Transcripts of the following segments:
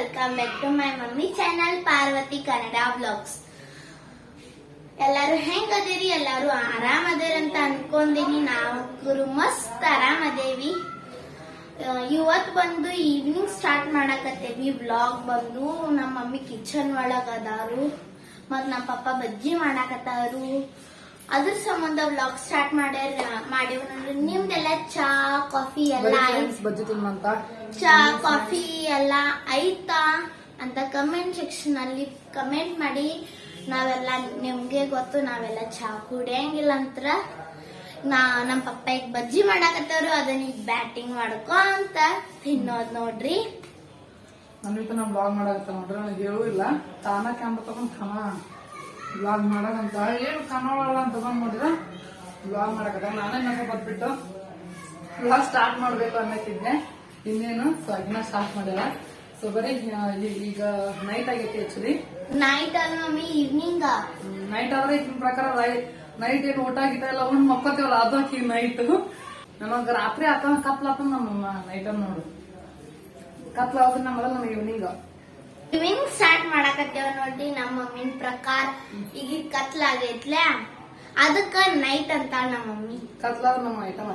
Welcome back to my mummy channel Parvati Kannada blogs ಎಲ್ಲಾರು ಹೆಂಗ್ ಅದೇರಿ ಎಲ್ಲಾರು ಆರಾಮ ಅದೇರಿ ಅಂತ ಅನ್ಕೊಂಡಿನಿ. ನಾವು ಮಸ್ತ್ ಆರಾಮ್ ಅದೇವಿ ಆ, ಇವತ್ ಬಂದು ಈವ್ನಿಂಗ್ ಸ್ಟಾರ್ಟ್ ಮಾಡಕತ್ತೇವಿ. ಬ್ಲಾಗ್ ಬಂದು ನಮ್ಮ ಮಮ್ಮಿ ಕಿಚನ್ ಒಳಗ್ ಅದಾರು. ಮತ್ ನಮ್ಮ ಪಪ್ಪ ಬಜ್ಜಿ ಮಾಡಾಕತ್ತಾರು. ಅದ್ರ ಸಂಬಂಧ ವ್ಲಾಗ್ ಸ್ಟಾರ್ಟ್ ಮಾಡ್ಯಾರ ಮಾಡೇವ್ ನಿಮ್ದೆಲ್ಲ ಚಾ ಕಾಫಿ ಎಲ್ಲ ಆಯ್ತು? ಫ್ರೆಂಡ್ಸ್ ಬಜ್ಜಿ ತಿನ್ನಂತ ಚಾ ಕಾಫಿ ಎಲ್ಲ ಆಯ್ತಾ? ಅಂತ ಕಮೆಂಟ್ ಸೆಕ್ಷನ್ ಅಲ್ಲಿ ಕಮೆಂಟ್ ಮಾಡಿ. ನಾವೆಲ್ಲ ನಿಮ್ಗೆ ಗೊತ್ತು ನಾವೆಲ್ಲ ಚಾ ಕುಡಿಯಂಗಿಲ್ಲ ಅಂತರ. ನಾ ನಮ್ಮ ಪಪ್ಪ ಈಗ ಬಜ್ಜಿ ಮಾಡಾಕತ್ತವ್ರು ಅದನ್ನ ಈಗ ಬ್ಯಾಟಿಂಗ್ ಮಾಡ್ಕೊ ಅಂತ ತಿನ್ನೋದ್ ನೋಡ್ರಿ. ನನ್ನ ಜೊತೆ ಬ್ಲಾಗ್ ಮಾಡಾಕತ್ತ ನೋಡ್ರಿ ನನಗೆ ಹೇಳೂ ಇಲ್ಲ. ತಾನ ಕ್ಯಾಮ್ರಾ ತಗೊಂಡ್ ತಾನ ಬ್ಲಾಗ್ ಮಾಡೋಣಂತ ಏನು ಕನ್ನಡ ಅಂತ ತಗೊಂಡ್ ನೋಡಿದ್ರೆ ಬ್ಲಾಗ್ ಮಾಡಕತ್ತ ನಾನೇ ನಕ ಬಂದ್ಬಿಟ್ಟು ಇವಾಗ ಸ್ಟಾರ್ಟ್ ಮಾಡ್ಬೇಕು ಅನ್ನಕ್ಕಿದ್ದೆ. ಇನ್ನೇನು? ಸೊ ಅದನ್ನ ಸ್ಟಾರ್ಟ್ ಮಾಡಿಲ್ಲ. ಸೊ ಬರೀ ಈಗ ನೈಟ್ ಆಗೈತಿ ಆಕ್ಚುಲಿ ನೈಟ್ ಅಲ್ಲ ಮಮ್ಮಿ ಈವ್ನಿಂಗ್ ನೈಟ್ ಆದ್ರೆ ಈಗಿನ ಪ್ರಕಾರ ನೈಟ್ ಏನು ಊಟ ಗೀಟ ಎಲ್ಲ ಉಂಡ್ ಮಕ್ಕೋತೀವಲ್ಲ ಅದು ಹಾಕಿ ನೈಟ್ ನಮಗ ರಾತ್ರಿ ಆತ ಕತ್ಲ ಆತ ನಮ್ಮ ನೈಟ್ ನೋಡು. ಕತ್ಲ ಆತ ನಮ್ಮಲ್ಲ ನಮಗೆ ಈವ್ನಿಂಗ್ ಈವ್ನಿಂಗ್ ಸ್ಟಾರ್ಟ್ ಮಾಡಾಕತ್ತೇವ ನೋಡ್ರಿ ನಮ್ಮ ಮಮ್ಮಿನ ಪ್ರಕಾರ ಈಗ ಕತ್ಲಾಗೈತ್ಲೆ ಅದಕ್ಕ ನೈಟ್ ಅಂತ ನಮ್ಮ ಮಮ್ಮಿ ಕತ್ಲಾಗ ನಮ್ಮ ಐಟಮ್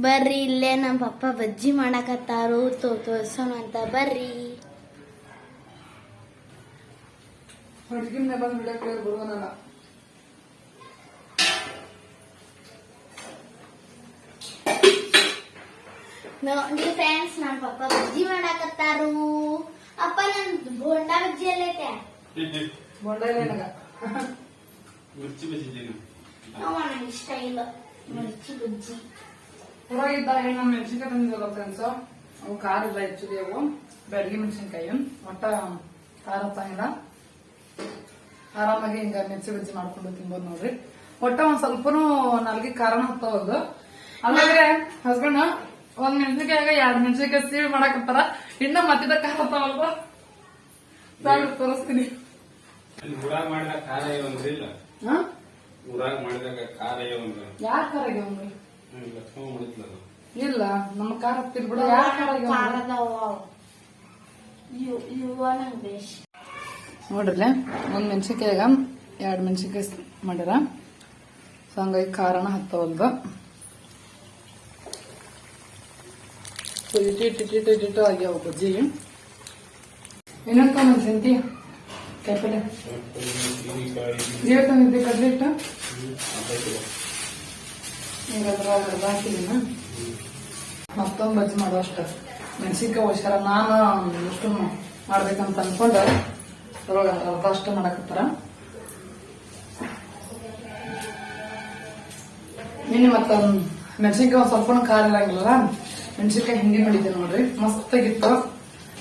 ಬರ್ರಿ ಇಲ್ಲೇ ನಮ್ಮ ಪಪ್ಪ ಬಜ್ಜಿ ಮಾಡಾಕತ್ತಾರು ತೋ ತೋರ್ಸೋಣ ಅಂತ ಬರ್ರಿ ಹುಡುಗಿನ ಬಂದ್ ಬಿಡಕ್ಕೆ ಬರುವನಲ್ಲ ನೋಡಿ ಫ್ರೆಂಡ್ಸ್ ನಮ್ಮ ಪಪ್ಪ ಬಜ್ಜಿ ಮಾಡಾಕತ್ತಾರು ಅಪ್ಪ ನನ್ ಬೋಂಡಾ ಬಜ್ಜಿ ಎಲ್ಲೈತೆ ಬೊಂಡ ಇಲ್ಲ ನನಗ. ಮಿರ್ಚಿ ಬಜ್ಜಿದ್ದೀನಿ ಅವ ನಂಗೆ ಇಷ್ಟ ಇಲ್ಲ ಮಿರ್ಚಿ ಬಜ್ಜಿ. ಊರಾಗಿದ್ದಾಗ ನಮ್ಮ ಮೆಣಸಿನ್ಕಾಯಿ ತಂದಿದ್ದಲ್ಲ ಫ್ರೆಂಡ್ಸ್ ಅವು ಖಾರ ಇಲ್ಲ ಆಕ್ಚುಲಿ ಅವು. ಬೆಳಗ್ಗೆ ಮೆಣಸಿನ್ಕಾಯಿ. ಒಟ್ಟ ಖಾರ ತಂಗಿಲ್ಲ ಆರಾಮಾಗಿ ಹಿಂಗ ಮೆಣಸಿ ಬಜ್ಜಿ ಮಾಡ್ಕೊಂಡು ತಿನ್ಬೋದು ನೋಡ್ರಿ. ಒಟ್ಟ ಒಂದ್ ಸ್ವಲ್ಪನು ನಾಲ್ಗೆ ಖಾರನ ಹತ್ತವಲ್ದು ಅಲ್ಲಾದ್ರೆ ಹಸ್ಬೆಂಡ್ ಒಂದ್ ಮೆಣಸಿನ್ಕಾಯಾಗ ಎರಡ್ ಮೆಣಸಿನ್ಕಾಯಿ ಸೀಳಿ ಮಾಡಾಕತ್ತಾರ. ಇನ್ನ ಮತ್ತಿದ ಖಾರ ತಾಳು ತೋರಿಸ್ತೀನಿ. ಊರಾಗ ಮಾಡಿದಾಗ ಖಾರ ಇಲ್ಲ. ಹಾ ಊರಾಗ ಮಾಡಿದಾಗ ಖಾರ ಒಂದು. ಯಾರ್ ಖಾರ ಮಾಡಿದ್ಲ ಇಲ್ಲ ನಮ್ಮ ಖಾರ ಹತ್ತಿರ ಬಿಡು. ಯಾರ್ ಖಾರ ಆಗ್ಯಾವ್ರಿ? ಖಾರದವ ಇವ್ ಇವ ನಂಗೆ ಬೇಷ್ ನೋಡ್ರಲ್ಲ ಒಂದ್ ಮೆಣಸಿನ್ಕಾಯಿಗ ಎರಡ್ ಮೆಣಸಿನ್ಕಾಯಿ ಮಾಡ್ಯಾರ ಸೊ ಹಂಗಾಗಿ ಖಾರನ ಹತ್ತವಲ್ದು. ಇಟ್ಟು ಟಿ ಟಿ ಇಟ್ಟು ಆಗ್ಯಾವ ಬಜ್ಜಿ ಇನ್ನೊಂದು ತೊಗೊಂಡ್ ಸಿಂತಿ ಕಾಯಿಪಲ್ಲೆ ನೀರು ನಿಂತಿ ಕಡ್ಲೆ ಹಿಟ್ಟು ಈಗ ಅದ್ರೊಳಗೆ ಅರ್ಧ ಹಾಕಿದೀನ ಮತ್ತೊಂದು ಬಜ್ಜಿ ಮಾಡೋ ಅಷ್ಟ. ಮೆಣಸಿನ್ಕಾಯಿ ಹುಷಾರ, ನಾನು ಇಷ್ಟು ಮಾಡ್ಬೇಕಂತ ಅನ್ಕೊಂಡು. ಅದ್ರೊಳಗೆ ಅರ್ಧ ಅಷ್ಟು ಮಾಡಕತ್ತಾರ. ನಿನ್ನೆ ಮತ್ತ ಮೆಣಸಿನ್ಕಾಯಿ ಒಂದ್ ಸ್ವಲ್ಪ ಖಾರ ಇರಂಗಿಲ್ಲ ಮೆಣಸಿನ್ಕಾಯಿ ಹಿಂಗೆ ಮಾಡಿದ್ದೆ ನೋಡ್ರಿ. ಮಸ್ತಾಗಿತ್ತು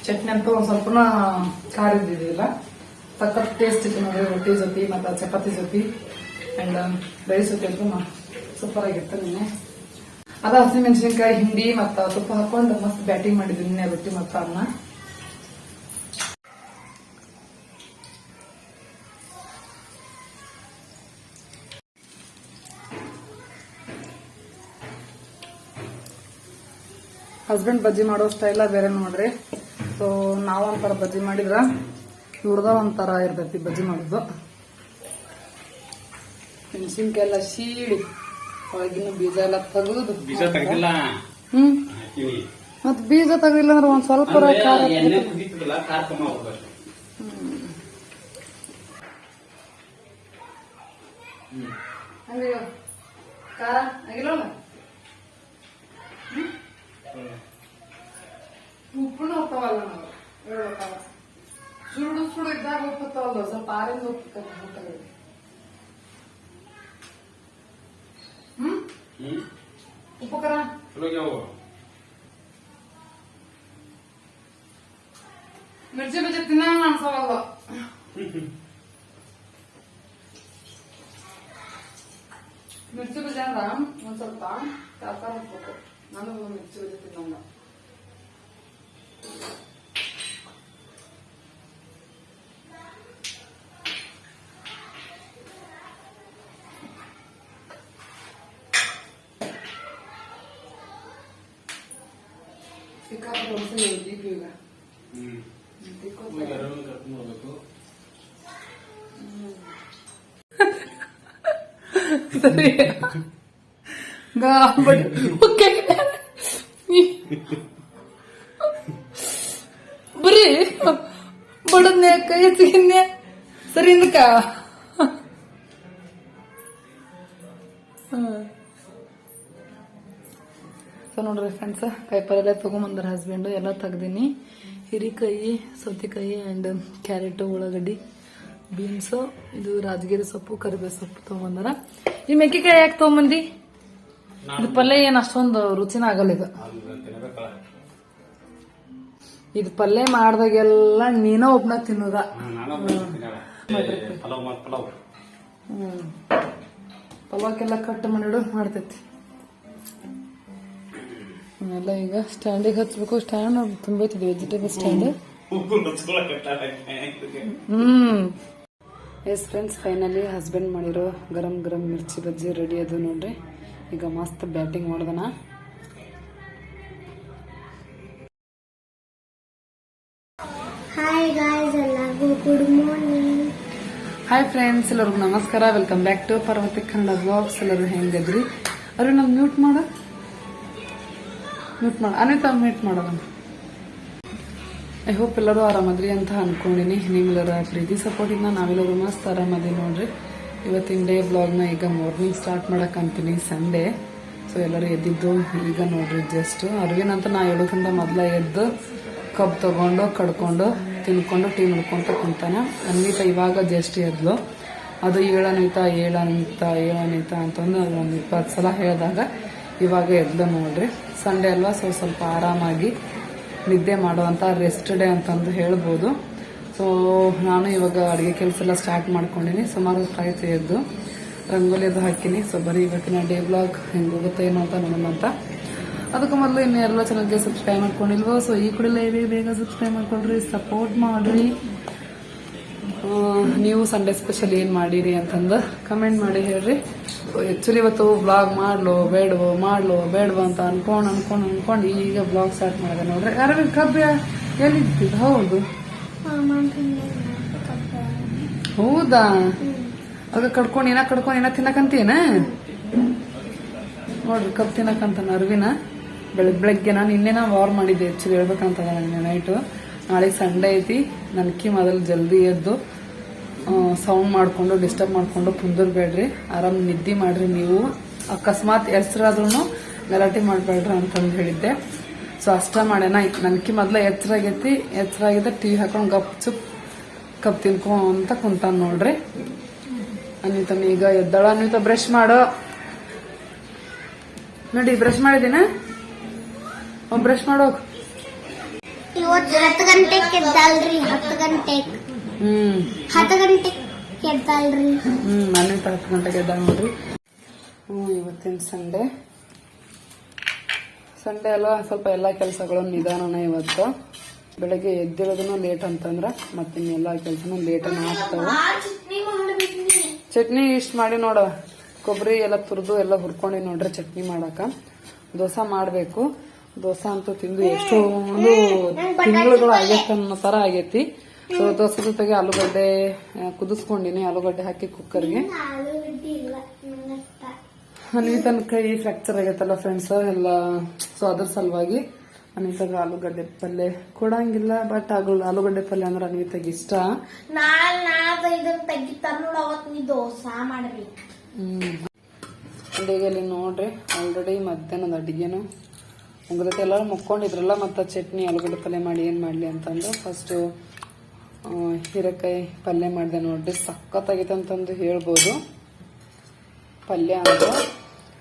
ಚಟ್ನಿ ಅಂತ ಒಂದ್ ಸ್ವಲ್ಪ ಖಾರ ಇದ್ದಿದ್ದಿಲ್ಲ ಸಖತ್ ಟೇಸ್ಟ್ ಇತ್ತು ನೋಡ್ರಿ ರೊಟ್ಟಿ ಜೊತೆ ಮತ್ತೆ ಚಪಾತಿ ಜೊತೆ ಅಂಡ್ ರೈಸ್ ಜೊತೆ ಸೂಪರ್ ಆಗಿತ್ತು ನಿನ್ನೆ. ಅದ ಹಸಿ ಮೆಣಸಿನ್ಕಾಯಿ ಹಿಂಡಿ ಮತ್ತ ತುಪ್ಪ ಹಾಕೊಂಡು ಮಸ್ತ್ ಬ್ಯಾಟಿಂಗ್ ಮಾಡಿದ್ವಿ ನಿನ್ನೆ ರೊಟ್ಟಿ ಮತ್ತ ಅನ್ನ. ಹಸ್ಬೆಂಡ್ ಬಜ್ಜಿ ಮಾಡೋ ಸ್ಟೈಲ ಬೇರೆ ನೋಡ್ರಿ. ಸೊ ನಾವ್ ಒಂಥರ ಬಜ್ಜಿ ಮಾಡಿದ್ರ ಇವ್ರದ ಒಂಥರ ಇರ್ತೈತಿ ಬಜ್ಜಿ ಮಾಡೋದು. ಮೆಣಸಿನ್ಕಾಯಿ ಎಲ್ಲ ಸೀಳಿ ಒಳಗಿನ ಬೀಜ ಎಲ್ಲ ತೆಗೆದು. ಬೀಜ ತೆಗೆದಿಲ್ಲ? ಹ್ಮ್. ಮತ್ ಬೀಜ ತೆಗ್ದಿಲ್ಲ ಅಂದ್ರೆ ಒಂದ್ ಸ್ವಲ್ಪ ಅಯ್ಯೋ ಖಾರ ಎಣ್ಣೆ ಕುದೀತದಲ್ಲ ಖಾರ ಕಮ್ಮ ಆಗ್ಬೇಕು ಹ್ಮ್ ಹಂಗೆ ಖಾರ ಆಗಿಲ್ಲ ಉಪ್ಪುನು ಹೋಗ್ತಾವಲ್ಲ ನಾವು ಹೇಳ್ಬೇಕಲ್ಲ ಸುಡು ಸುಡು ಇದ್ದಾಗ ಹೋಗ್ತಾವಲ್ಲ ಸ್ವಲ್ಪ ಆರಿಂದ ಉಪ್ಪು ತಗೊಂಡು ಹ್ಮ್? ಆಗ್ಯಾವು. ಮಿರ್ಚಿ ಬಜ್ಜಿ ತಿನ್ನ ಅನ್ಸವಲ್ಲ ಮಿರ್ಚಿ ಬಜ್ಜಿ ಅಂದ್ರ ಒಂದ್ ಸ್ವಲ್ಪ ತರಕಾರಿ ಹಾಕ್ಬೇಕು ನಾನು ಮಿರ್ಚಿ ಬಜ್ಜಿ ತಿನ್ನಂಗ. ಸಿಕ್ಕಾಪಟ್ಟೆ ಹೊಲಸು ಈಗ ಹ್ಮ್ ಈಗ ಅರವಿಂದ್ ಕರ್ಕೊಂಡ್ ಹೋಗ್ಬೇಕು ಸರಿ ಗಾಬಡಿ ಓಕೆ ಬರೀ ಬಡದ್ನೆ ಕೈ ಎತ್ತಿಗಿನ್ನೆ ಸರಿ ಇಂದಕ್ಕ ಸೊ ನೋಡ್ರಿ ಫ್ರೆಂಡ್ಸ್ ಎಲ್ಲ ತಗೊಂಬಂದ್ರೆ ಹಸ್ಬೆಂಡು ಎಲ್ಲ ತೆಗ್ದೀನಿ. ಹಿರಿಕಾಯಿ ಸೌತೆಕಾಯಿ ಆ್ಯಂಡ್ ಕ್ಯಾರೆಟು ಉಳ್ಳಾಗಡ್ಡಿ ಬೀನ್ಸು ಇದು ರಾಜಗಿರಿ ಸೊಪ್ಪು ಕರಿಬೇವು ಸೊಪ್ಪು ತೊಗೊಂಬಂದಾರ. ಈ ಮೆಕ್ಕೆಕಾಯಿ ಯಾಕೆ ತೊಗೊಂಬಂದಿ? ಇದು ಪಲ್ಯ ಏನು ಅಷ್ಟೊಂದು ರುಚಿನ ಆಗಲ್ಲ ಇದು. ಇದು ಪಲ್ಯ ಮಾಡ್ದಾಗೆಲ್ಲ ನೀನ ಒಬ್ನ ತಿನ್ನೋದ. ಹ್ಮ್. ಪಲಾವ್ಕೆಲ್ಲ ಕಟ್ ಮಾಡಿಡು ಮಾಡ್ತೈತಿ. ಎಲ್ಲ ಈಗ ಸ್ಟ್ಯಾಂಡಿಗೆ ಹಚ್ಬೇಕು stand ತುಂಬೈತಿದೆ vegetable stand hmm. Yes friends finally husband ಮಾಡಿರೋ ಗರಂ ಗರಂ ಮಿರ್ಚಿ ಬಜ್ಜಿ ರೆಡಿ ಅದು ನೋಡ್ರಿ. ಈಗ ಮಸ್ತ್ ಬ್ಯಾಟಿಂಗ್ ಮಾಡ್ದನ. ಹಾಯ್ ಗಾಯ್ಸ್ ಎಲ್ಲರಿಗೂ ಗುಡ್ ಮಾರ್ನಿಂಗ್ ಹಾಯ್ ಫ್ರೆಂಡ್ಸ್ ಎಲ್ಲರಿಗೂ ನಮಸ್ಕಾರ. Welcome back to Parvati Kannada blogs ಎಲ್ಲರೂ ಹೆಂಗದ್ರಿ? ಅವ್ರು ನಮ್ಗೆ ಮ್ಯೂಟ್ ಮಾಡ. ಮ್ಯೂಟ್ ಮಾಡ ಅನಿತಾ ಮೀಟ್ ಮಾಡೋಣ. ಐ ಹೋಪ್ ಎಲ್ಲರೂ ಆರಾಮದ್ರಿ ಅಂತ ಅನ್ಕೊಂಡಿನಿ. ನಿಮ್ಮೆಲ್ಲರ ಪ್ರೀತಿ ಸಪೋರ್ಟಿಂದ ನಾವೆಲ್ಲರೂ ಮಸ್ತ್ ಆರಾಮದಿ ನೋಡ್ರಿ. ಇವತ್ತಿನ ಡೇ ಬ್ಲಾಗ್ನ ಈಗ ಮಾರ್ನಿಂಗ್ ಸ್ಟಾರ್ಟ್ ಮಾಡಕ್ ಅಂತೀನಿ ಸಂಡೇ ಸೊ ಎಲ್ಲರೂ ಎದ್ದಿದ್ದು ಈಗ ನೋಡ್ರಿ ಜಸ್ಟ್ ಅರ್ವಿನ್ ಅಂತ ನಾ ಹೇಳೋದ್ರಿಂದ ಮೊದಲ ಎದ್ದು ಕಬ್ ತಗೊಂಡು, ಕಡ್ಕೊಂಡು, ತಿನ್ಕೊಂಡು, ಟೀ ನೋಡ್ಕೊಂತ ಕುಂತಾನೆ. ಅನ್ವಿತ ಇವಾಗ ಜಸ್ಟ್ ಎದ್ಲು. ಅದು ಏಳನಿತ ಏಳನಿತ ಏಳನಿತ ಅಂತಂದು ಒಂದು ಇಪ್ಪತ್ತು ಸಲ ಹೇಳಿದಾಗ ಇವಾಗ ಎದ್ದು ನೋಡ್ರಿ ಸಂಡೇ ಅಲ್ವಾ ಸೊ ಸ್ವಲ್ಪ ಆರಾಮಾಗಿ ನಿದ್ದೆ ಮಾಡುವಂಥ ರೆಸ್ಟ್ ಡೇ ಅಂತಂದು ಹೇಳ್ಬೋದು. ಸೊ ನಾನು ಇವಾಗ ಅಡುಗೆ ಕೆಲಸ ಎಲ್ಲ ಸ್ಟಾರ್ಟ್ ಮಾಡ್ಕೊಂಡಿನಿ. ಸುಮಾರು ಕಾಯ್ತು ಎದ್ದು ರಂಗೋಲಿ ಅದು ಹಾಕಿನಿ. ಸೊ ಬರೀ ಇವತ್ತಿನ ಡೇ ಬ್ಲಾಗ್ ಹೆಂಗೆ ಹೋಗುತ್ತೆ ಏನೋ ಅಂತ ನೋಡೋಣ ಅಂತ. ಅದಕ್ಕೂ ಮೊದಲು ಇನ್ನು ಎಲ್ಲ ಚಾನಲ್ಗೆ ಸಬ್ಸ್ಕ್ರೈಬ್ ಮಾಡ್ಕೊಂಡಿಲ್ವೋ ಸೊ ಈ ಕೂಡಲೇ ಬೇಗ ಬೇಗ ಸಬ್ಸ್ಕ್ರೈಬ್ ಮಾಡ್ಕೊಳ್ರಿ ಸಪೋರ್ಟ್ ಮಾಡ್ರಿ. ನೀವು ಸಂಡೇ ಸ್ಪೆಷಲ್ ಏನ್ ಮಾಡಿರಿ ಅಂತಂದು ಕಮೆಂಟ್ ಮಾಡಿ ಹೇಳ್ರಿ. ಆಕ್ಚುಲಿ ಇವತ್ತು ಬ್ಲಾಗ್ ಮಾಡ್ಲೋ ಬೇಡವೋ ಮಾಡ್ಲೋ ಬೇಡವೋ ಅಂತ ಅನ್ಕೊಂಡ್ ಅನ್ಕೊಂಡ್ ಅನ್ಕೊಂಡ್ ಈಗ ಬ್ಲಾಗ್ ಸ್ಟಾರ್ಟ್ ಮಾಡಿದೆ ನೋಡ್ರಿ. ಅರವಿಂದ್ ಕಬ್ಬ ಎಲ್ಲಿದ್ದು ಹೌದು. ಹೌದಾ? ಆಗ ಕಡ್ಕೊಂಡು ಏನ ಕಡ್ಕೊಂಡು ಏನ ತಿನ್ನಕಂತೀನ ನೋಡ್ರಿ ಕಬ್ ತಿನ್ನಕಂತಾನ ಅರವಿನ ಬೆಳಗ್ಗೆ ಬೆಳಗ್ಗೆ ನಾನು ಇನ್ನೇನ ವಾರ್ ಮಾಡಿದ್ದೆ ಆಕ್ಚುಲಿ ಹೇಳ್ಬೇಕಂತ ನಾನು ನೈಟು ನಾಳೆ ಸಂಡೇ ಐತಿ. ನನ್ಕಿ ಮೊದಲು ಜಲ್ದಿ ಎದ್ದು ಸೌಂಡ್ ಮಾಡಿಕೊಂಡು ಡಿಸ್ಟರ್ಬ್ ಮಾಡಿಕೊಂಡು ಕುಂದಿರ್ಬೇಡ್ರಿ ಆರಾಮ್ ನಿದ್ದೆ ಮಾಡ್ರಿ ನೀವು. ಅಕಸ್ಮಾತ್ ಎಚ್ಚರಾದ್ರೂ ಗಲಾಟೆ ಮಾಡಬೇಡ್ರಿ ಅಂತಂದು ಹೇಳಿದ್ದೆ. ಸೊ ಅಷ್ಟ ಮಾಡ್ಯಾನ. ನನಗೆ ಮೊದಲ ಎಚ್ಚರಾಗೈತಿ ಎಚ್ಚರಾಗಿದ್ದ ಟಿ ವಿ ಹಾಕೊಂಡು ಗಪ್ ಚುಪ್ ಕಪ್ ತಿನ್ಕೊ ಅಂತ ಕುಂತಾನ ನೋಡ್ರಿ. ಅನಿತ ಈಗ ಎದ್ದಾಳ. ಅನಿತ ಬ್ರಷ್ ಮಾಡೋ. ನೋಡಿ ಬ್ರಷ್ ಮಾಡಿದಿನ? ಬ್ರಷ್ ಮಾಡೋಕ್ ಇವತ್ತು ಹತ್ತು ಗಂಟೆಗೆ ಎದ್ದಾಳ್ರಿ. ಹತ್ತು ಗಂಟೆಗೆ. ಹ್ಮ್ ಹತ್ತು ಗಂಟೆಗೆ ಎದ್ದಾಳ್ರಿ ಹ್ಮ್ ಮನೆ ಹತ್ತು ಗಂಟೆಗೆ ಎದ್ದ ನೋಡ್ರಿ ಹ್ಮ್ ಇವತ್ತಿನ ಸಂಡೆ ಸಂಡೇ ಅಲ್ಲ ಸ್ವಲ್ಪ ಎಲ್ಲಾ ಕೆಲಸಗಳು ನಿಧಾನನ ಇವತ್ತು ಬೆಳಗ್ಗೆ ಎದ್ದಿರೋದನ್ನು ಲೇಟ್ ಅಂತಂದ್ರ ಮತ್ತಿನ್ನೆಲ್ಲಾ ಕೆಲಸನೂ ಲೇಟನ ಆಗ್ತಾವ ಚಟ್ನಿ ಇಷ್ಟ ಮಾಡಿ ನೋಡ ಕೊಬ್ಬರಿ ಎಲ್ಲ ತುರಿದು ಎಲ್ಲ ಹುರ್ಕೊಂಡಿ ನೋಡ್ರಿ ಚಟ್ನಿ ಮಾಡಾಕ ದೋಸೆ ಮಾಡ್ಬೇಕು ದೋಸೆ ಅಂತೂ ತಿಂದು ಎಷ್ಟೋ ಒಂದು ತಿಂಗಳುಗಳು ಆಗೈತೆ ಅನ್ನೋ ತರ ಆಗೈತಿ ಸೊ ದೋಸೆ ಜೊತೆಗೆ ಆಲೂಗಡ್ಡೆ ಕುದಿಸ್ಕೊಂಡಿನಿ. ಆಲೂಗಡ್ಡೆ ಹಾಕಿ ಕುಕ್ಕರ್ಗೆ. ಅನಿತನ ಕೈ ಫ್ರಾಕ್ಚರ್ ಆಗೈತಲ್ಲ ಫ್ರೆಂಡ್ಸ್ ಎಲ್ಲ ಸೊ ಅದ್ರ ಸಲುವಾಗಿ ಅನಿತಾಗ ಆಲೂಗಡ್ಡೆ ಪಲ್ಯ ಕೊಡಂಗಿಲ್ಲ ಬಟ್ ಆಲೂಗಡ್ಡೆ ಪಲ್ಯ ಅಂದ್ರೆ ಅನಿತಾಗ ಇಷ್ಟ. ಅಡಿಗೆಲಿ ನೋಡ್ರಿ ಆಲ್ರೆಡಿ ಮಧ್ಯಾಹ್ನದ ಅಡಿಗೆನು ಉಂಗ್ರತೆ ಎಲ್ಲರೂ ಮುಕ್ಕೊಂಡಿದ್ರಲ್ಲ ಮತ್ತೆ ಚಟ್ನಿ ಆಲೂಗಡ್ಡೆ ಪಲ್ಯ ಮಾಡಿ ಏನ್ ಮಾಡ್ಲಿ ಅಂತಂದು ಫಸ್ಟ್ ಹೀರೆಕಾಯಿ ಪಲ್ಯ ಮಾಡಿದೆ ನೋಡ್ರಿ ಸಖತ್ತಾಗೈತೆ ಅಂತಂದು ಹೇಳ್ಬೋದು. ಪಲ್ಯ ಅಂದ್ರೆ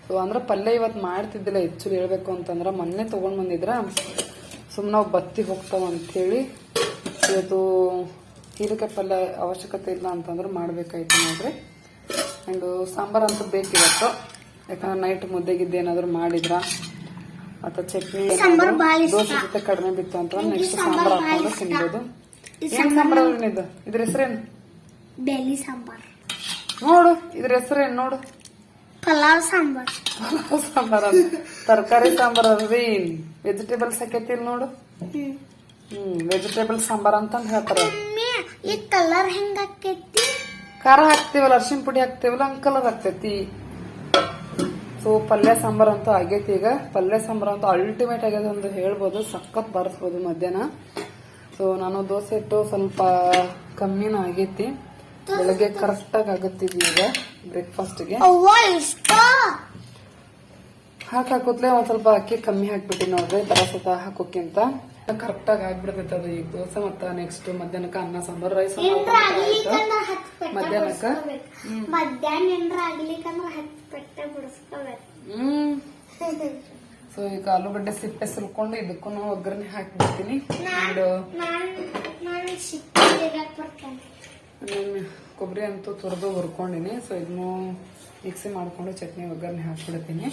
ಸೊ ಅಂದ್ರೆ ಪಲ್ಯ ಇವತ್ತು ಮಾಡ್ತಿದ್ದಿಲ್ಲ ಹೆಚ್ಚು ಹೇಳಬೇಕು ಅಂತಂದ್ರೆ ಮೊನ್ನೆ ತೊಗೊಂಡು ಬಂದಿದ್ರ. ಸುಮ್ಮನೆ ನಾವು ಬತ್ತಿ ಹೋಗ್ತಾವ ಅಂಥೇಳಿ ಇವತ್ತು ಹೀರೆಕಾಯಿ ಪಲ್ಯ ಅವಶ್ಯಕತೆ ಇಲ್ಲ ಅಂತಂದ್ರೆ ಮಾಡಬೇಕಾಯ್ತು ನೋಡ್ರಿ. ಆ್ಯಂಡು ಸಾಂಬಾರ್ ಅಂತೂ ಬೇಕಿವತ್ತು ಯಾಕಂದ್ರೆ ನೈಟ್ ಮುದ್ದೆ ಗಿದ್ದೆ ಏನಾದರೂ ಮಾಡಿದ್ರ ಅಥವಾ ಚಟ್ನಿ ದೋಸೆ ಜೊತೆ ಕಡಿಮೆ ಬಿತ್ತು ಅಂತ ನೆಕ್ಸ್ಟ್ ಸಾಂಬಾರ್ ಹಾಕೊಂಡು ತಿನ್ಬೋದು. ಏನ್ ಸಾಂಬಾರ್ ಇದು ಇದ್ರ ಹೆಸರೇನು? ಬೇಲಿ ಸಾಂಬಾರ್. ನೋಡು ಇದ್ರ ಹೆಸರೇನು ನೋಡು. ಪಲಾವ್ ಸಾಂಬಾರ್. ಸಾಂಬಾರ್ ತರಕಾರಿ ಸಾಂಬಾರ್ ಅದ್ರಿ ವೆಜಿಟೇಬಲ್ಸ್ ಹಾಕೈತಿ ನೋಡು. ಹ್ಮ್. ವೆಜಿಟೇಬಲ್ ಸಾಂಬಾರ್ ಅಂತಂದ್ ಹೇಳ್ತಾರ. ಈ ಕಲರ್ ಹೆಂಗ್ ಹಾಕೈತಿ ಖಾರ ಹಾಕ್ತಿವಲ್ಲ ಅರ್ಶಿನ ಪುಡಿ ಹಾಕ್ತಿವಲ್ಲ ಹಂಗ್ ಕಲರ್ ಹಾಕ್ತೈತಿ ಸೊ ಪಲ್ಯ ಸಾಂಬಾರ್ ಅಂತೂ ಆಗೈತಿ ಈಗ. ಪಲ್ಯ ಸಾಂಬಾರ್ ಅಂತೂ ಅಲ್ಟಿಮೇಟ್ ಆಗ್ಯದ ಒಂದು ಹೇಳ್ಬೋದು ಸಖತ್ ಬಾರಿಸ್ಬೋದು ಮಧ್ಯಾಹ್ನ. ಸೊ ನಾನು ದೋಸೆ ಇಟ್ಟು ಸ್ವಲ್ಪ ಕಮ್ಮಿನ ಆಗೈತಿ. ಬೆಳಗ್ಗೆ ಕರೆಕ್ಟ್ ಆಗಿ ಆಗುತ್ತಿದ್ವಿ ಈಗ ಬ್ರೇಕ್ಫಾಸ್ಟ್ಗೆ ಗೆ. ಇಷ್ಟ. ಹಾಕಿ ಹಾಕೋತ್ಲೆ ಒಂದ್ ಸ್ವಲ್ಪ ಅಕ್ಕಿ ಕಮ್ಮಿ ಹಾಕ್ಬಿಟ್ಟಿ ನೋಡ್ರಿ ಸತ ಹಾಕೋಕ್ಕಿಂತ ಕರೆಕ್ಟ್ ಆಗಿ ಆಗ್ಬಿಡ್ತೈತೆ ಅದು ಈಗ ದೋಸೆ ಮತ್ತ ನೆಕ್ಸ್ಟ್ ಮಧ್ಯಾಹ್ನಕ್ಕೆ ಅನ್ನ ಸಾಂಬಾರ್ ರೈಸ್ ಮಧ್ಯಾಹ್ನಕ್ಕೆ? ಮಧ್ಯಾಹ್ನ ಹ್ಮ್. ಸೊ ಈಗ ಆಲೂಗಡ್ಡೆ ಸಿಪ್ಪೆ ಸುಲ್ಕೊಂಡು ಇದಕ್ಕೂ ಒಗ್ಗರಣೆ ಹಾಕ್ಬಿಡ್ತೀನಿ. ನಾನ್ ನಾನ್ ನಾನು ಕೊಬ್ಬರಿ ಅಂತೂ ತುರಿದು ಹುರ್ಕೊಂಡಿನಿ. ಸೊ ಇದನ್ನು ಮಿಕ್ಸಿ ಮಾಡ್ಕೊಂಡು ಚಟ್ನಿ ಒಗ್ಗರಣೆ ಹಾಕ್ಬಿಡ್ತೀನಿ.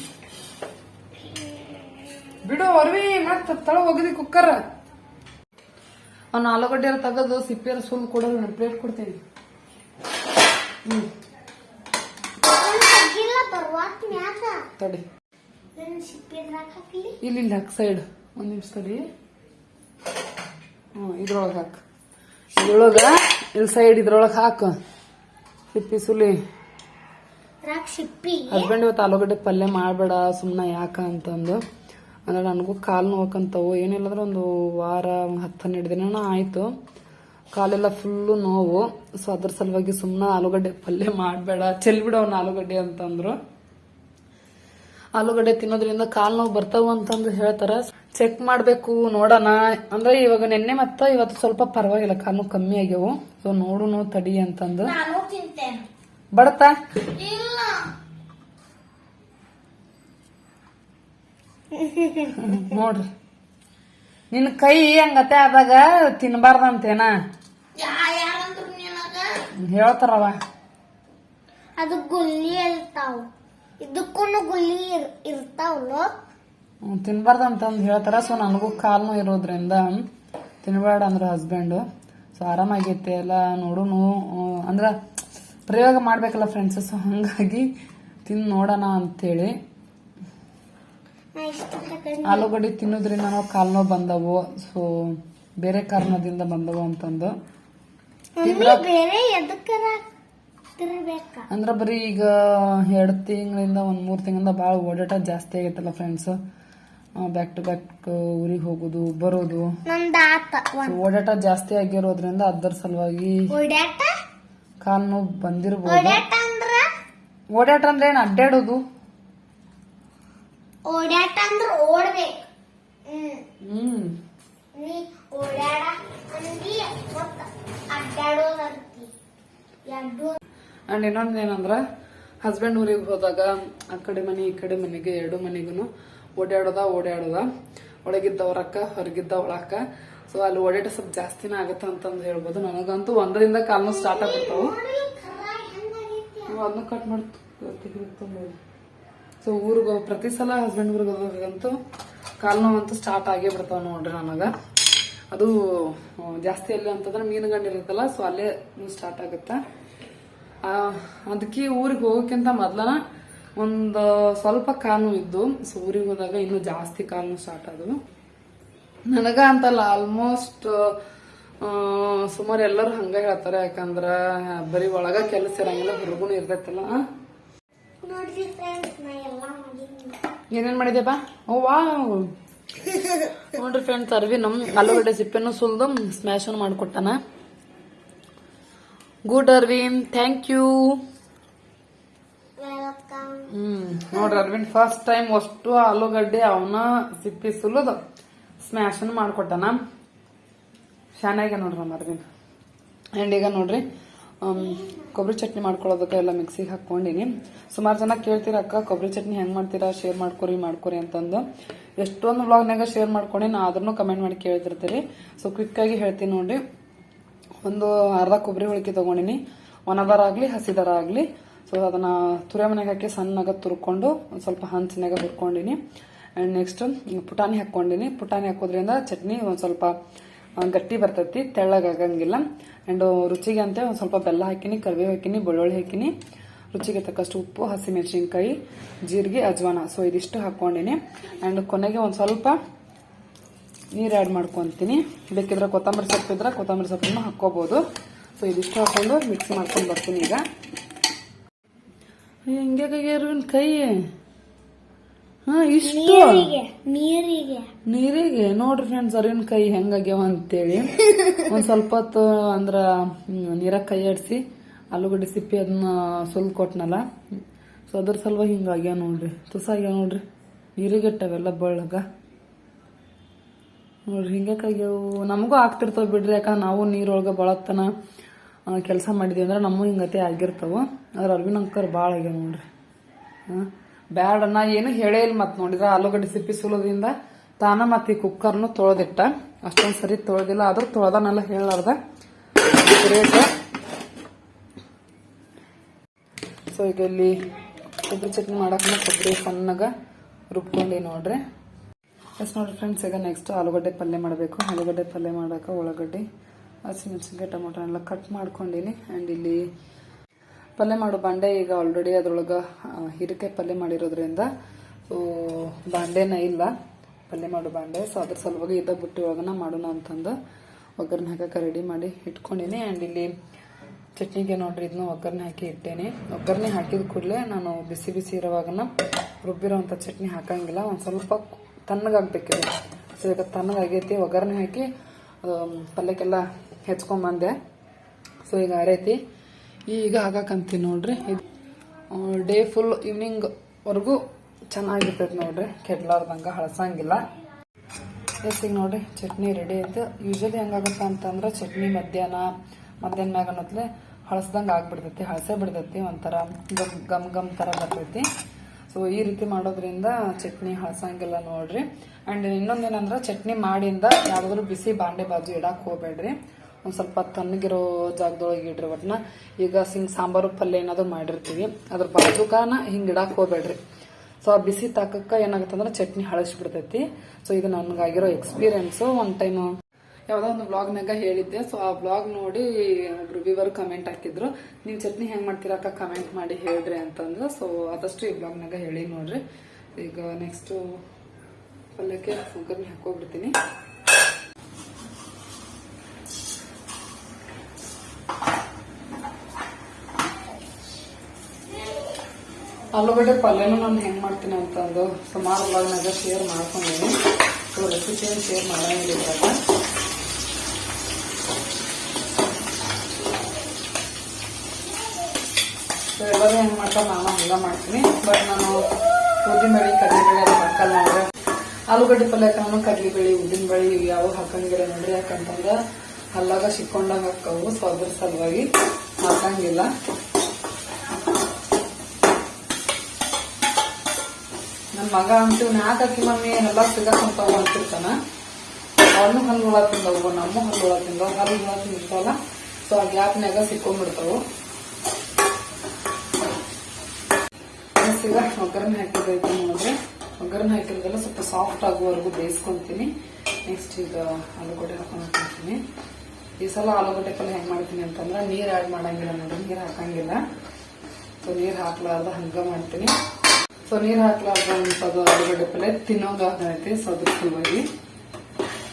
ಬಿಡು ಅರ್ವಿ ಮತ್ತೆ ತಳ ಒಗದಿ ಕುಕ್ಕರ್ ಅವ್ನು ಆಲೂಗಡ್ಡೆ ಎಲ್ಲ ತೆಗೆದು ಸಿಪ್ಪೆ ಸುಲ್ ಕೊಡೋದು ಪ್ಲೇಟ್ ಕೊಡ್ತೀನಿ. ಹ್ಮ್. ತಡಿ. ನನ್ ಇಲ್ಲಿ ಇಲ್ಲಿ ಹಾಕ್. ಸೈಡ್ ಒಂದು ನಿಮಿಷ ತಡಿ. ಹ್ಮ್ ಇದ್ರೊಳಗೆ ಹಾಕ್. ಇದ್ರೊಳಗೆ ಇಲ್ಲಿ ಸೈಡ್ ಇದ್ರೊಳಗೆ ಹಾಕು. ಸಿಪ್ಪಿ ಸುಲಿ. ಹಸ್ಬೆಂಡ್ ಇವತ್ತು ಆಲೂಗಡ್ಡೆ ಪಲ್ಯ ಮಾಡಬೇಡ ಸುಮ್ಮನೆ ಯಾಕ ಅಂತಂದು. ಅಂದ್ರೆ ನನಗೂ ಕಾಲು ಏನಿಲ್ಲ ಅಂದ್ರೆ ಒಂದು ವಾರ ಹತ್ತು ಹನ್ನೆರಡು ದಿನ ಆಯ್ತು. ಕಾಲೆಲ್ಲ ಫುಲ್ಲು ನೋವು. ಸೊ ಅದ್ರ ಸಲುವಾಗಿ ಸುಮ್ಮನೆ ಆಲೂಗಡ್ಡೆ ಪಲ್ಯ ಮಾಡಬೇಡ. ಚೆಲ್ಬಿಡು ಅವ್ನ ಆಲೂಗಡ್ಡೆ ಅಂತಂದ್ರು. ಆಲೂಗಡ್ಡೆ ತಿನ್ನೋದ್ರಿಂದ ಕಾಲು ನೋವು ಬರ್ತಾವ ಅಂತಂದು ಹೇಳ್ತಾರ. ಚೆಕ್ ಮಾಡ್ಬೇಕು ನೋಡೋಣ. ಅಂದ್ರೆ ಇವಾಗ ನಿನ್ನೆ ಮತ್ತ ಇವತ್ತು ಸ್ವಲ್ಪ ಪರವಾಗಿಲ್ಲ ಕಾಲು ನೋವು ಕಮ್ಮಿ ಆಗ್ಯವು. ಸೊ ನೋಡುನು ತಡಿ ಅಂತಂದು. ಬಡತ? ನೋಡ್ರಿ. ನಿನ್ ಕೈ ಹಂಗತೆ ಆದಾಗ ತಿನ್ಬಾರ್ದಂತೇನ? ಹೇಳ್ತಾರವ. ಅದು ಗುಲ್ಲಿ ಇರ್ತಾವ ಇದಕ್ಕೂ ಇರ್- ಇರ್ತಾವಲ್ಲ ಹ್ಮ್, ತಿನ್ಬಾರ್ದಂತಂದ್ ಹೇಳ್ತಾರ. ಸೊ ನನಗೂ ಕಾಲ್ನು ಇರೋದ್ರಿಂದ ತಿನ್ಬೇಡ ಅಂದ್ರೆ ಹಸ್ಬೆಂಡು ಸೊ ಆರಾಮಾಗೈತೆ ಎಲ್ಲ ನೋಡುನು. ಅಂದ್ರೆ ಪ್ರಯೋಗ ಮಾಡ್ಬೇಕಲ್ಲ ಫ್ರೆಂಡ್ಸ್ ಸೊ ಹಂಗಾಗಿ ತಿಂದು ನೋಡೋಣ ಅಂತೇಳಿ. ಆಲೂಗಡ್ಡೆ ತಿನ್ನೋದ್ರಿಂದ ನಾವು ಕಾಲ್ನೋ ನೋವು ಬಂದವು. ಸೊ ಬೇರೆ ಕಾರಣದಿಂದ ಬಂದವು ಅಂತಂದು. ಬೇರೆ ತಿರ್ಬೇಕ ಅಂದ್ರ ಬರೀ ಈಗ ಎರಡು ತಿಂಗಳಿಂದ ಒಂದ್ ಮೂರ್ ತಿಂಗಳಿಂದ ಭಾಳ ಓಡಾಟ ಜಾಸ್ತಿ ಆಗೈತಲ್ಲ ಫ್ರೆಂಡ್ಸ್ ಬ್ಯಾಕ್ ಟು ಬ್ಯಾಕ್ ಊರಿಗೆ ಹೋಗೋದು ಬರೋದು. ನಂದ ಆತ ಓಡಾಟ ಜಾಸ್ತಿ ಆಗಿರೋದ್ರಿಂದ ಅದರ ಸಲುವಾಗಿ ಓಡ್ಯಾಟ ಬಂದಿರಬಹುದು ನೋವು ಬಂದಿರ್ಬೋದು. ಓಡ್ಯಾಟ ಅಂದ್ರ? ಓಡಾಟ ಅಂದ್ರೆ ಏನ್ ಅಡ್ಡಾಡೋದು? ಓಡಾಟ ಅಂದ್ರ ಓಡ್ಬೇಕು. ಹ್ಮ್. ಹ್ಮ್. ನೀ ಓಡ್ಯಾಡ ಅಂದಿ ಮತ್ತ ಅಡ್ಡಾಡೋದಂತಿ. ಎರಡು ಅಂಡ್ ಇನ್ನೊಂದು ಏನಂದ್ರೆ ಹಸ್ಬೆಂಡ್ ಊರಿಗೆ ಹೋದಾಗ, ಆ ಕಡೆ ಮನೆ, ಈ ಕಡೆ ಮನೆಗೆ, ಎರಡು ಮನೆಗೂ ಓಡಾಡೋದ ಓಡಾಡೋದ ಒಳಗಿದ್ದ ಹೊರಕ್ಕ ಹೊರಗಿದ್ದ ಒಳಕ್ಕ ಸೊ ಅಲ್ಲಿ ಓಡಾಟ ಸ್ವಲ್ಪ ಜಾಸ್ತಿನೇ ಆಗತ್ತ ಅಂತಂದು ಹೇಳ್ಬೋದು. ನನಗಂತೂ ಒಂದರಿಂದ ಕಾಲ್ನು ಸ್ಟಾರ್ಟ್ ಆಗ್ಬಿಡ್ತಾವು. ಅದನ್ನ ಕಟ್ ಮಾಡಿ ಸೊ ಊರಿಗೆ ಪ್ರತಿ ಸಲ ಹಸ್ಬೆಂಡ್ ಊರಿಗೆ ಹೋದಾಗಂತೂ ಕಾಲು ನೋವಂತೂ ಸ್ಟಾರ್ಟ್ ಆಗೇ ಬಿಡ್ತಾವ ನೋಡ್ರಿ ನನಗೆ. ಅದು, ಜಾಸ್ತಿ ಅಲ್ಲಿ ಅಂತಂದ್ರೆ ಮೀನುಗಂಡಿರುತ್ತಲ್ಲ ಸೊ ಅಲ್ಲೇ ಸ್ಟಾರ್ಟ್ ಆಗುತ್ತಾ? ಅದಕ್ಕೆ ಊರಿಗೆ ಹೋಗೋಕ್ಕಿಂತ ಮೊದ್ಲನ ಒಂದು ಸ್ವಲ್ಪ ಕಾಲು ಇದ್ದು ಸೊ ಊರಿಗೆ ಹೋದಾಗ ಇನ್ನೂ ಜಾಸ್ತಿ ಕಾಲು ಸ್ಟಾರ್ಟ್ ಆದವು. ನನಗ ಅಂತಲ್ಲ ಆಲ್ಮೋಸ್ಟ್ ಸುಮಾರು ಎಲ್ಲರೂ ಹಂಗ ಹೇಳ್ತಾರೆ ಯಾಕಂದ್ರ ಬರೀ ಒಳಗ ಕೆಲಸ ಇರಂಗಿಲ್ಲ ಹೊರಗುನು ಇರ್ತೈತಲ್ಲ ಏನೇನ್ ಮಾಡಿದ್ಯಪ್ಪ? ಓ ವಾ ನೋಡ್ರಿ ಫ್ರೆಂಡ್ಸ್ ಅರ್ವಿ ನಮ್ ಆಲೂಗಡ್ಡೆ ಸಿಪ್ಪೆನು ಸುಲ್ದು smash ಮಾಡ್ಕೊಟ್ಟಾನ. Good Arvin thank you hmm. ನೋಡ್ರಿ ಅರವಿಂದ್ ಫಸ್ಟ್ ಟೈಮ್ ಅಷ್ಟು ಆಲೂಗಡ್ಡೆ ಅವನ ಸಿಪ್ಪಿ ಸುಲಿದು ಸ್ಮ್ಯಾಶ್ ಮಾಡ್ಕೊಟ್ಟನ. ಶಾನಾಗೆ ನೋಡ್ರಿ ನಮ್ಮ ಅರವಿಂದ್ ಆ್ಯಂಡ್ ಈಗ ನೋಡ್ರಿ ಕೊಬ್ಬರಿ ಚಟ್ನಿ ಮಾಡ್ಕೊಳ್ಳೋದಕ್ಕೆ ಎಲ್ಲ ಮಿಕ್ಸಿಗೆ ಹಾಕೊಂಡಿನಿ ಸುಮಾರು ಜನ ಕೇಳ್ತೀರ ಅಕ್ಕ ಕೊಬ್ಬರಿ ಚಟ್ನಿ ಹೆಂಗ್ ಮಾಡ್ತೀರಾ? ಶೇರ್ ಮಾಡ್ಕೊರಿ ಮಾಡ್ಕೊರಿ ಅಂತಂದು. ಎಷ್ಟೊಂದು ವ್ಲಾಗ್ನಾಗ ಶೇರ್ ಮಾಡ್ಕೊಂಡು ನಾ ಅದನ್ನು ಕಮೆಂಟ್ ಮಾಡಿ ಕೇಳ್ತಿರ್ತೀರಿ ಸೊ ಕ್ವಿಕ್ ಆಗಿ ಹೇಳ್ತೀನಿ ನೋಡ್ರಿ. ಒಂದು ಅರ್ಧ ಕೊಬ್ಬರಿ ಹುಳಿಕೆ ತಗೊಂಡಿನಿ. ಒಣದರ ಆಗಲಿ, ಹಸಿದರ ಆಗಲಿ. ಸೊ ಅದನ್ನ ತುರಿ ಮನೆಗೆ ಹಾಕಿ ಸಣ್ಣಗ ತುರ್ಕೊಂಡು ಒಂದು ಸ್ವಲ್ಪ ಹಂಚಿನಾಗ ಹುರ್ಕೊಂಡಿನಿ. ಆ್ಯಂಡ್ ನೆಕ್ಸ್ಟ್ ಪುಟಾಣಿ ಹಾಕ್ಕೊಂಡಿನಿ. ಪುಟಾಣಿ ಹಾಕೋದ್ರಿಂದ ಚಟ್ನಿ ಒಂದು ಸ್ವಲ್ಪ ಗಟ್ಟಿ ಬರ್ತೈತಿ ತೆಳ್ಳಗಾಗಂಗಿಲ್ಲ ಆ್ಯಂಡ್ ರುಚಿಗೆ ಅಂತ ಒಂದು ಸ್ವಲ್ಪ ಬೆಲ್ಲ ಹಾಕಿನಿ, ಕರಿಬೇವು ಹಾಕಿನಿ, ಬೆಳ್ಳುಳ್ಳಿ ಹಾಕಿನಿ. ರುಚಿಗೆ ತಕ್ಕಷ್ಟು ಉಪ್ಪು, ಹಸಿಮೆಣಸಿನ್ಕಾಯಿ, ಜೀರಿಗೆ, ಅಜ್ವಾನ. ಸೊ ಇದಿಷ್ಟು ಹಾಕ್ಕೊಂಡಿನಿ. ಆ್ಯಂಡ್ ಕೊನೆಗೆ ಒಂದು ಸ್ವಲ್ಪ ನೀರು ಆ್ಯಡ್ ಮಾಡ್ಕೊತೀನಿ. ಬೇಕಿದ್ರೆ ಕೊತ್ತಂಬರಿ ಸೊಪ್ಪು ಇದ್ರೆ ಕೊತ್ತಂಬರಿ ಸೊಪ್ಪನ್ನು ಹಾಕ್ಕೋಬೋದು. ಸೊ ಇದಿಷ್ಟು ಹಾಕೊಂಡು ಮಿಕ್ಸ್ ಮಾಡ್ಕೊಂಡು ಬರ್ತೀನಿ ಈಗ. ಹೆಂಗೆ ಅರುವಿನ ಕೈ? ಹಾ ಇಷ್ಟು? ನೀರಿಗೆ ನೀರಿಗೆ. ನೋಡ್ರಿ ಫ್ರೆಂಡ್ಸ್ ಅರಿವಿನ ಕೈ ಹೆಂಗಾಗ್ಯಾವ ಅಂತೇಳಿ. ಒಂದ್ ಸ್ವಲ್ಪ ಹೊತ್ತು ಅಂದ್ರ ನೀರಾಗ ಕೈ ಆಡಿಸಿ ಆಲೂಗಡ್ಡೆ ಸಿಪ್ಪಿ ಅದನ್ನ ಸುಲ್ದು ಕೊಟ್ನಲ್ಲ. ಸೊ ಅದ್ರ ಸಲುವಾಗಿ ಹಿಂಗಾಗ್ಯಾವ ನೋಡ್ರಿ. ತುಸಾಗ್ಯಾವ ನೋಡ್ರಿ. ನೀರಿಗೆ ಇಟ್ಟವೆಲ್ಲ ಬಳ್ಳಗ. ನೋಡ್ರಿ ಹಿಂಗ್ಯಾಕಾಗ್ಯಾವು ನಮಗೂ ಆಗ್ತಿರ್ತಾವ ಬಿಡ್ರಿ ಯಾಕಂದ್ರೆ ನಾವು ನೀರೊಳಗೆ ಬಳತ್ತನ ಕೆಲಸ ಮಾಡಿದ್ವಿ ಅಂದ್ರೆ ನಮಗೂ ಹಿಂಗತೆ ಆಗಿರ್ತಾವ. ಅದ್ರ ಅರ್ವಿನ ಅಂಕರ್ ಭಾಳ ಆಗ್ಯಾವ ನೋಡ್ರಿ. ಹಾ ಬ್ಯಾಡ ನಾ ಏನು ಹೇಳೇ ಇಲ್ಲ ಮತ್ತೆ ನೋಡಿದ್ರೆ, ಆಲೂಗಡ್ಡೆ ಸಿಪ್ಪಿ ಸುಲೋದ್ರಿಂದ ತಾನ ಮತ್ತೆ ಈ ಕುಕ್ಕರ್ನು ತೊಳೆದಿಟ್ಟ. ಅಷ್ಟೊಂದು ಸರಿ ತೊಳೆದಿಲ್ಲ, ಆದ್ರೂ ತೊಳೆದನೆಲ್ಲ ಹೇಳಾರ್ದ ರೇಟ್ ಸೊ ಈಗ ಇಲ್ಲಿ ಕೊಬ್ಬರಿ ಚಟ್ನಿ ಮಾಡಕ್ಕೆ ಕೊಬ್ಬರಿ ಸಣ್ಣಗ ರುಬ್ಕೊಂಡಿ ನೋಡ್ರಿ. ಎಸ್ ನೋಡಿ ಫ್ರೆಂಡ್ಸ್ ಈಗ ನೆಕ್ಸ್ಟ್ ಆಲೂಗಡ್ಡೆ ಪಲ್ಯ ಮಾಡಬೇಕು. ಆಲೂಗಡ್ಡೆ ಪಲ್ಯ ಮಾಡೋಕೆ ಉಳ್ಳಾಗಡ್ಡೆ, ಹಸಿಮೆಣಸಿನ್ಕಾಯಿ, ಟೊಮೊಟೊ ಎಲ್ಲ ಕಟ್ ಮಾಡ್ಕೊಂಡಿನಿ. ಆ್ಯಂಡ್ ಇಲ್ಲಿ ಪಲ್ಯ ಮಾಡೋ ಬಾಂಡೆ ಈಗ ಆಲ್ರೆಡಿ ಅದ್ರೊಳಗೆ ಹೀರೆಕಾಯಿ ಪಲ್ಯ ಮಾಡಿರೋದ್ರಿಂದ ಬಾಂಡೆನ ಇಲ್ಲ. ಪಲ್ಯ ಮಾಡೋ ಬಾಂಡೆ. ಸೊ ಅದ್ರ ಸಲುವಾಗಿ ಇದ್ದ ಬುಟ್ಟಿ ಒಳಗನ ಮಾಡೋಣ ಅಂತಂದು ಒಗ್ಗರಣೆ ಹಾಕಕ್ಕೆ ರೆಡಿ ಮಾಡಿ ಇಟ್ಕೊಂಡಿನಿ. ಆ್ಯಂಡ್ ಇಲ್ಲಿ ಚಟ್ನಿಗೆ ನೋಡ್ರಿ ಇದನ್ನ ಒಗ್ಗರಣೆ ಹಾಕಿ ಇಟ್ಟೇನೆ. ಒಗ್ಗರಣೆ ಹಾಕಿದ ಕೂಡಲೇ ನಾನು ಬಿಸಿ ಬಿಸಿ ಇರೋವಾಗನ ರುಬ್ಬಿರೋವಂಥ ಚಟ್ನಿ ಹಾಕಂಗಿಲ್ಲ. ಒಂದು ಸ್ವಲ್ಪ ತಣ್ಣಗಾಗ್ಬೇಕಿದೆ ಸೊ ಈಗ ತಣ್ಣಗಾಗೈತಿ ಒಗ್ಗರಣೆ ಹಾಕಿ ಪಲ್ಯಕ್ಕೆಲ್ಲ ಹೆಚ್ಕೊಂಬಂದೆ ಸೊ ಈಗ ಅರೈತಿ. ಈಗ ಹಾಕಂತೀನಿ ನೋಡ್ರಿ. ಇದು ಡೇ ಫುಲ್ ಈವ್ನಿಂಗ್ವರೆಗೂ ಚೆನ್ನಾಗಿರ್ತೈತಿ ಚೆನ್ನಾಗಿರ್ತೈತೆ ನೋಡ್ರಿ. ಕೆಡ್ಲಾರ್ದಂಗೆ ಹಳಸಂಗಿಲ್ಲ. ಎಸ್ ಈಗ ನೋಡ್ರಿ, ಚಟ್ನಿ ರೆಡಿ ಆಯ್ತು. ಯೂಶಲಿ ಹೆಂಗಾಗುತ್ತೆ ಅಂತಂದ್ರೆ ಚಟ್ನಿ ಮಧ್ಯಾಹ್ನ ಮಧ್ಯಾಹ್ನ ಮ್ಯಾಗ ಅನ್ನೋತ್ಲೆ ಹಳಸ್ದಂಗೆ ಆಗ್ಬಿಡ್ತೈತಿ, ಹಳಸೇ ಬಿಡ್ತೈತಿ, ಒಂಥರ ಗಮ್ ಗಮ್ ಗಮ್ ಥರ ಬರ್ತೈತಿ. ಸೊ ಈ ರೀತಿ ಮಾಡೋದ್ರಿಂದ ಚಟ್ನಿ ಹಳಸಂಗಿಲ್ಲ ನೋಡ್ರಿ. ಆ್ಯಂಡ್ ಇನ್ನೊಂದೇನಂದ್ರೆ ಚಟ್ನಿ ಮಾಡಿಂದ ಯಾವ್ದಾದ್ರು ಬಿಸಿ ಬಾಂಡೆ ಬಾಜು ಇಡಕ್ಕೆ ಹೋಗ್ಬೇಡ್ರಿ. ಒಂದು ಸ್ವಲ್ಪ ತಣ್ಣಗಿರೋ ಜಾಗದೊಳಗೆ ಇಡ್ರಿ ಒಟ್ನ. ಈಗ ಹಿಂಗೆ ಸಾಂಬಾರು ಪಲ್ಯ ಏನಾದ್ರು ಮಾಡಿರ್ತೀವಿ. ಅದ್ರ ಬಾಜುಕಾನ ಹಿಂಗೆ ಇಡಕ್ಕೆ ಹೋಗ್ಬೇಡ್ರಿ. ಸೊ ಆ ಬಿಸಿ ತಾಕಕ್ಕೆ ಏನಾಗುತ್ತೆ ಅಂದ್ರೆ ಚಟ್ನಿ ಹಳಸ್ಬಿಡ್ತೈತಿ. ಸೊ ಇದು ನನಗಾಗಿರೋ ಎಕ್ಸ್ಪೀರಿಯನ್ಸು ಒನ್ ಟೈಮ್ ಯಾವುದೋ ಒಂದು ಬ್ಲಾಗ್ನಾಗ ಹೇಳಿದ್ದೆ. ಸೊ ಆ ಬ್ಲಾಗ್ ನೋಡಿ ಒಬ್ರು ವಿವರ್ ಕಮೆಂಟ್ ಹಾಕಿದ್ರು. ನೀವು ಚಟ್ನಿ ಹೆಂಗೆ ಮಾಡ್ತೀರಾ ಅಕ್ಕ? ಕಮೆಂಟ್ ಮಾಡಿ ಹೇಳ್ರಿ ಅಂತಂದ್ರೆ. ಸೊ ಆದಷ್ಟು ಈ ಬ್ಲಾಗ್ನಾಗ ಹೇಳಿ ನೋಡ್ರಿ. ಈಗ ನೆಕ್ಸ್ಟು ಪಲ್ಯಕ್ಕೆ ಒಗ್ಗರಣೆ ಹಾಕೋಗ್ಬಿಡ್ತೀನಿ ಆಲೂಗಡ್ಡೆ ಪಲ್ಯನೂ ನಾನು ಹೆಂಗೆ ಮಾಡ್ತೀನಿ ಅಂತಂದು ಸುಮಾರು ಬ್ಲಾಗ್ನಾಗ ಶೇರ್ ಮಾಡ್ಕೊಂಡಿದ್ದೀನಿ. ಸೊ ರೆಸಿಪಿಯನ್ನು ಶೇರ್ ಮಾಡಂಗಿಲ್ಲ ಸೊ ಎಲ್ಲರೂ ಹೆಂಗೆ ಮಾಡ್ತಾರೆ, ನಾನು ಹಂಗ ಮಾಡ್ತೀನಿ. ಬಟ್ ನಾನು ಉದ್ದಿನಬೇಳೆ, ಕಡಲೆಬೇಳೆ ಅದು ಹಾಕಲ್ಲ ನೋಡ್ರಿ ಆಲೂಗಡ್ಡೆ ಪಲ್ಯಕ್ಕೆ ನಾನು ಕಡಲೆಬೇಳೆ, ಉದ್ದಿನಬೇಳೆ ಯಾವ ಹಾಕಂಗಿಲ್ಲ ನೋಡ್ರಿ. ಯಾಕಂತಂದ್ರೆ ಹಲ್ಲಾಗ ಸಿಕ್ಕೊಂಡಂಗೆ ಹಾಕವು ಸೊ ಸಲುವಾಗಿ ಹಾಕಂಗಿಲ್ಲ. ನನ್ನ ಮಗ ಅಂತೂ ಯಾಕೆ ಮಮ್ಮಿ ಎಲ್ಲ ಸಿಗಾಕೊಂತಾವ ಅಂತಿರ್ತಾನ ಅವನು ಹಲ್ಲು ಹುಳ ತಿಂದವು, ನಮ್ಮ ಹಲ್ಲು ಹುಳ ತಿಂದವು ಹಲ್ಲು ತಿಂದಿರ್ತಾವಲ್ಲ? ಸೊ ಆ ಗ್ಯಾಪ್ನಾಗ ಸಿಕ್ಕೊಂಡ್ಬಿಡ್ತಾವು ನೆಕ್ಸ್ಟ್ ಈಗ ಒಗ್ಗರಣೆ ಹಾಕಿದ್ದೈತೆ ನೋಡಿದ್ರೆ ಒಗ್ಗರಣೆ ಹಾಕಿರೋದೆಲ್ಲ ಸ್ವಲ್ಪ ಸಾಫ್ಟ್ ಆಗುವವರೆಗೂ ಬೇಯಿಸ್ಕೊಂತೀನಿ. ನೆಕ್ಸ್ಟ್ ಈಗ ಆಲೂಗಡ್ಡೆ ಹಾಕೊಂಡು ಹಾಕೊಂತೀನಿ ಈ ಸಲ ಆಲೂಗಡ್ಡೆ ಪಲ್ಯ ಹೆಂಗ್ ಮಾಡ್ತೀನಿ ಅಂತಂದ್ರೆ, ನೀರ್ ಆಡ್ ಮಾಡಂಗಿಲ್ಲ ನೋಡಿ ನೀರ್ ಹಾಕಂಗಿಲ್ಲ. ಸೊ ನೀರ್ ಹಾಕ್ಲಾರ್ದ ಹಂಗ ಮಾಡ್ತೀನಿ. ಸೊ ನೀರ್ ಹಾಕ್ಲಾರ್ದ ಅಂತದ್ದು ಆಲೂಗಡ್ಡೆ ಪಲ್ಯ ತಿನ್ನೋದಾಗೈತಿ ಸೊ, ಅದ್ರ ಸಲುವಾಗಿ.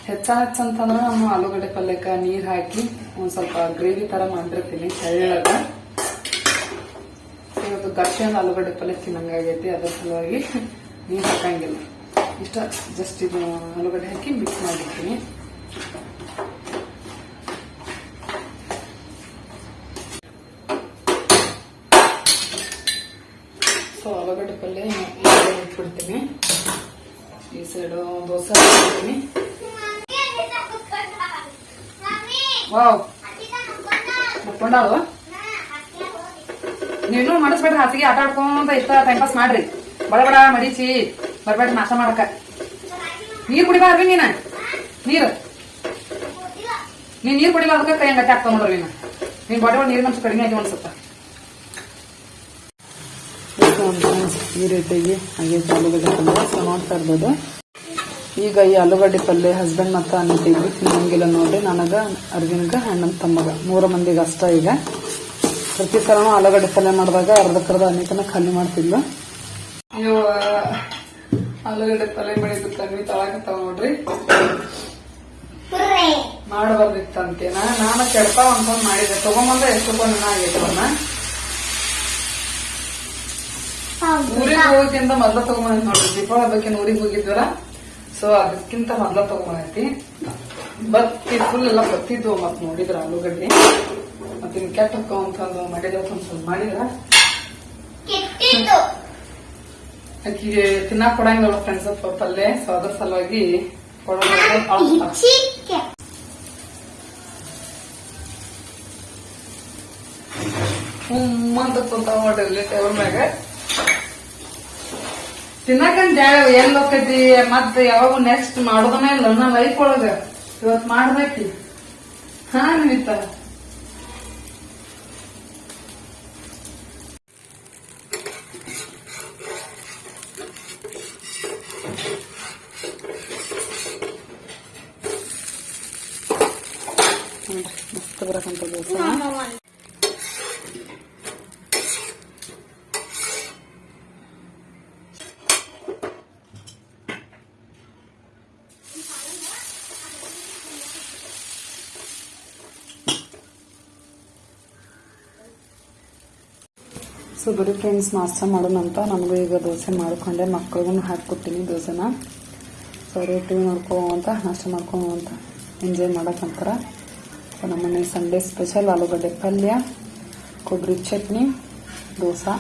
ಹೆಚ್ಚ ಹೆಚ್ಚಂತಂದ್ರೆ ನಾನು ಆಲೂಗಡ್ಡೆ ಪಲ್ಯಕ್ಕ ನೀರ್ ಹಾಕಿ ಒಂದ್ ಸ್ವಲ್ಪ ಗ್ರೇವಿ ತರ ಮಾಡಿರ್ತೀನಿ, ತೆಳ್ಳಗ. ಇವತ್ತು ಆಲೂಗಡ್ಡೆ ಪಲ್ಯ ತಿನ್ನಂಗಾಗೈತಿ ಅದ್ರ ಸಲುವಾಗಿ ನೀರು ಹಾಕಂಗಿಲ್ಲ. ಇಷ್ಟ ಜಸ್ಟ್ ಇದು ಆಲೂಗಡ್ಡೆ ಹಾಕಿ ಮಿಕ್ಸ್ ಮಾಡಿರ್ತೀನಿ. ಸೊ ಆಲೂಗಡ್ಡೆ ಪಲ್ಯ ಇಟ್ಬಿಡ್ತೀನಿ. ಈ ಸೈಡು ದೋಸೆ ಹಾಕ್ತೀನಿ ವಾವ್ ಮುಟ್ಕೊಂಡಾವ ನೀನು ಮಾಡಿಸ್ಬೇಡ್ರಿ, ಹಾಸಿಗೆ ಆಟ ಆಡ್ಕೊಂತ ಇಷ್ಟ ಟೈಮ್ ಪಾಸ್ ಮಾಡ್ರಿ. ಬಡ ಬಡ ಮಡಿಸಿ ಬರ್ಬೇಡ್ರಿ ನಾಶ ಮಾಡಕ. ನೀರ್ ಕುಡಿಬಾ ಅರ್ವಿ ನೀನ? ನೀರ್. ನೀನ್ ನೀರ್ ಕುಡಿಲ್ಲ ಅದಕ್ಕೆ ಕೈ ಹಂಗತ್ತೆ ಆಗ್ತಾವ ನೋಡ್ರಿ ನೀನು. ನೀನ್ ಬಾಡಿ ಒಳಗೆ ನೀರಿನ ಅಂಶ ಕಡಿಮೆ ಆಗಿ ಅನ್ಸುತ್ತ. ಈ ಹಾಗೆ ಆಲೂಗಡ್ಡೆ ಪಲ್ಯ ಸೊ ನೋಡ್ತಾ ಇರ್ಬೋದು. ಈಗ ಈ ಆಲೂಗಡ್ಡೆ ಪಲ್ಯ ಹಸ್ಬೆಂಡ್ ಮತ್ತು ಅನ್ನಿಟ್ಟಿದ್ವಿ ತಿನ್ನಂಗಿಲ್ಲ ನೋಡ್ರಿ. ನನಗ ಅರ್ವಿನ್ಗ ಅಣ್ಣನ ತಮ್ಮಗ. ಮೂರು ಮಂದಿಗೆ ಅಷ್ಟ ಈಗ. ಪ್ರತಿ ಸಲನೂ ಆಲೂಗಡ್ಡೆ ಪಲ್ಯ ಮಾಡಿದಾಗ ಅರ್ಧಕ್ಕರ್ಧ ಅನೇಕನ ಖಾಲಿ ಮಾಡ್ತಿದ್ಲು. ನೀವು ಆಲೂಗಡ್ಡೆ ಪಲ್ಯ ಮಾಡಿದ್ದು ಕಮ್ಮಿ ತಳಕ ನೋಡ್ರಿ. ಮಾಡಬಾರ್ದಿತ್ತಂತೇನ ನಾನು ಕೆಡ್ಪ ಅಂತ ಮಾಡಿದೆ. ತಗೊಂಬಂದ ಎಷ್ಟು ದಿನ ಆಗೈತೆ ಅವನ್ನ ಊರಿಗೆ ಹೋಗೋಕ್ಕಿಂತ ಮೊದಲ ತಗೊಂಬಂದ್ ನೋಡ್ರಿ. ದೀಪಾವಳಿ ಬಗ್ಗೆ ಊರಿಗೆ ಹೋಗಿದ್ವಲ್ಲ? ಸೊ ಅದಕ್ಕಿಂತ ಮೊದ್ಲ ತಗೊಂಬಂದೈತಿ. ಬತ್ತಿ ಫುಲ್ ಎಲ್ಲ ಬತ್ತಿದ್ವು ಮತ್ ನೋಡಿದ್ರ ಆಲೂಗಡ್ಡೆ. ಮತ್ ಇನ್ ಕೆಟ್ಟ ಅಂತಂದು ಒಂದು ಒಂದ್ ಸ್ವಲ್ಪ ಮಾಡಿದ್ರ. ಅಕ್ಕಿಗೆ ಆಕಿಗೆ ತಿನ್ನಾಕ್ ಕೊಡಂಗಿಲ್ಲ ಫ್ರೆಂಡ್ಸ್ ಪಲ್ಯ ಸೊ ಅದ್ರ ಸಲುವಾಗಿ ಕೊಡೋದು ಹುಮ್ಮ ಅಂತ ಕುಂತ ಮಾಡಿ ಟೇಬಲ್ ಮ್ಯಾಗ. ತಿನ್ನಕಂತ ಎಲ್ಲಿ ಹೋಗ್ತೈತಿ ಮತ್ ಯಾವಾಗ ನೆಕ್ಸ್ಟ್ ಮಾಡೋದನ್ನ ಇಲ್ಲ, ನಾ ಲೈಫ್ ಒಳಗ ಇವತ್ತು ಮಾಡ್ಬೇಕಿ? ಹಾ, ನಿಮಿತ್ತ ನೋಡ್ರಿ, ಮಸ್ತ್ ಬರಕಂತ ದೋಸೆ ಸೊ ಬರೀ ಫ್ರೆಂಡ್ಸ್ ನಾಷ್ಟ ಮಾಡೋಣ ಅಂತ ನಮಗೂ ಈಗ ದೋಸೆ ಮಾಡಿಕೊಂಡೆ. ಮಕ್ಕಳಿಗೂ ಹಾಕ್ಕೊಡ್ತೀನಿ ದೋಸೆನ. ಸೊ ಅವರು ಟಿ ವಿ ನೋಡ್ಕೋ ಅಂತ, ನಾಷ್ಟ ಮಾಡ್ಕೊಂತ ಎಂಜಾಯ್ ಮಾಡಕ್ಕಂತಾರ. ಸೊ ನಮ್ಮನೆ ಸಂಡೇ ಸ್ಪೆಷಲ್ ಆಲೂಗಡ್ಡೆ ಪಲ್ಯ ಕೊಬ್ಬರಿ ಚಟ್ನಿ, ದೋಸೆ.